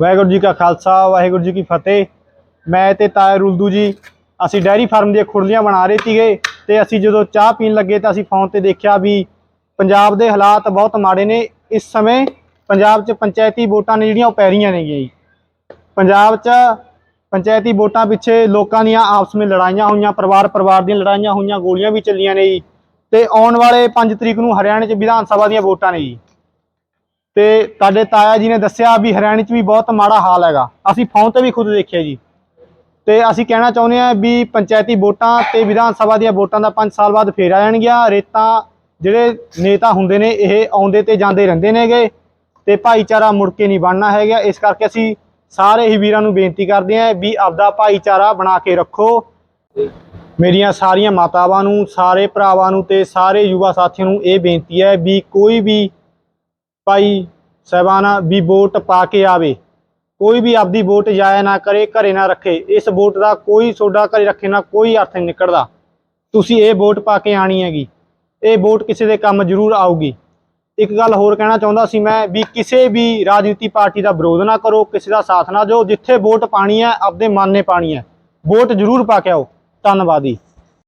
ਵਾਹਿਗੁਰੂ ਜੀ ਕਾ ਖਾਲਸਾ, ਵਾਹਿਗੁਰੂ ਜੀ ਕੀ ਫਤਿਹ। ਮੈਂ ਤੇ ਤਾਇਆ ਰੁਲਦੂ ਜੀ, ਅਸੀਂ ਡੈਰੀ ਫਾਰਮ ਦੀਆਂ ਖੁਰਲੀਆਂ ਬਣਾ ਰਹੇ ਸੀਗੇ ਤੇ ਅਸੀਂ ਜਦੋਂ ਚਾਹ ਪੀਣ ਲੱਗੇ ਤਾਂ ਅਸੀਂ ਫੋਨ ਤੇ ਦੇਖਿਆ ਵੀ ਪੰਜਾਬ ਦੇ ਹਾਲਾਤ ਬਹੁਤ ਮਾੜੇ ਨੇ। ਇਸ ਸਮੇਂ ਪੰਜਾਬ 'ਚ ਪੰਚਾਇਤੀ ਵੋਟਾਂ ਨੇ ਜਿਹੜੀਆਂ ਉਹ ਪੈ ਰਹੀਆਂ ਨੇਗੀਆਂ ਜੀ। ਪੰਜਾਬ 'ਚ ਪੰਚਾਇਤੀ ਵੋਟਾਂ ਪਿੱਛੇ ਲੋਕਾਂ ਦੀਆਂ ਆਪਸ ਵਿੱਚ ਲੜਾਈਆਂ ਹੋਈਆਂ, ਪਰਿਵਾਰ ਪਰਿਵਾਰ ਦੀਆਂ ਲੜਾਈਆਂ ਹੋਈਆਂ, ਗੋਲੀਆਂ ਵੀ ਚੱਲੀਆਂ ਨੇ ਜੀ। ਤੇ ਆਉਣ ਵਾਲੇ 5 ਤਰੀਕ ਨੂੰ ਹਰਿਆਣੇ 'ਚ ਵਿਧਾਨ ਸਭਾ ਦੀਆਂ ਵੋਟਾਂ ਨੇ ਜੀ। ਤੇ ਤੁਹਾਡੇ ਤਾਇਆ ਜੀ ਨੇ ਦੱਸਿਆ ਵੀ ਹਰਿਆਣੇ 'ਚ ਵੀ ਬਹੁਤ ਮਾੜਾ ਹਾਲ ਹੈਗਾ। ਅਸੀਂ ਫੋਨ ਤੇ ਵੀ ਖੁਦ ਦੇਖਿਆ ਜੀ। ਤੇ ਅਸੀਂ ਕਹਿਣਾ ਚਾਹੁੰਦੇ ਹਾਂ ਵੀ ਪੰਚਾਇਤੀ ਵੋਟਾਂ ਤੇ ਵਿਧਾਨ ਸਭਾ ਦੀਆਂ ਵੋਟਾਂ ਦਾ 5 ਸਾਲ ਬਾਅਦ ਫੇਰ ਆ ਜਾਣਗੀਆਂ। ਰੇਤਾਂ ਜਿਹੜੇ ਨੇਤਾ ਹੁੰਦੇ ਨੇ, ਇਹ ਆਉਂਦੇ ਤੇ ਜਾਂਦੇ ਰਹਿੰਦੇ ਨੇਗੇ। ਤੇ ਭਾਈਚਾਰਾ ਮੁੜ ਕੇ ਨਹੀਂ ਬਣਨਾ ਹੈਗਾ। ਇਸ ਕਰਕੇ ਅਸੀਂ ਸਾਰੇ ਹੀ ਵੀਰਾਂ ਨੂੰ ਬੇਨਤੀ ਕਰਦੇ ਹਾਂ ਵੀ ਆਪਦਾ ਭਾਈਚਾਰਾ ਬਣਾ ਕੇ ਰੱਖੋ। ਮੇਰੀਆਂ ਸਾਰੀਆਂ ਮਾਤਾਵਾਂ ਨੂੰ, ਸਾਰੇ ਭਰਾਵਾਂ ਨੂੰ ਤੇ ਸਾਰੇ ਯੁਵਾ ਸਾਥੀਆਂ ਨੂੰ ਇਹ ਬੇਨਤੀ ਹੈ ਵੀ ਕੋਈ ਵੀ ਭਾਈ ਸਹਿਬਾਨਾ, ਵੀ ਵੋਟ ਪਾ ਕੇ ਆਵੇ। ਕੋਈ ਵੀ ਆਪਦੀ ਵੋਟ ਜਾਇਆ ਨਾ ਕਰੇ, ਘਰੇ ਨਾ ਰੱਖੇ। ਇਸ ਵੋਟ ਦਾ ਕੋਈ ਤੁਹਾਡਾ ਘਰੇ ਰੱਖੇ ਨਾ ਕੋਈ ਅਰਥ ਨਹੀਂ ਨਿਕਲਦਾ। ਤੁਸੀਂ ਇਹ ਵੋਟ ਪਾ ਕੇ ਆਣੀ ਹੈਗੀ। ਇਹ ਵੋਟ ਕਿਸੇ ਦੇ ਕੰਮ ਜ਼ਰੂਰ ਆਊਗੀ। ਇੱਕ ਗੱਲ ਹੋਰ ਕਹਿਣਾ ਚਾਹੁੰਦਾ ਸੀ ਮੈਂ ਵੀ ਕਿਸੇ ਵੀ ਰਾਜਨੀਤੀ ਪਾਰਟੀ ਦਾ ਵਿਰੋਧ ਨਾ ਕਰੋ, ਕਿਸੇ ਦਾ ਸਾਥ ਨਾ ਦਿਓ। ਜਿੱਥੇ ਵੋਟ ਪਾਣੀ ਹੈ, ਆਪਦੇ ਮਨ ਨੇ ਪਾਣੀ ਹੈ। ਵੋਟ ਜ਼ਰੂਰ ਪਾ ਕੇ ਆਓ। ਧੰਨਵਾਦ ਜੀ।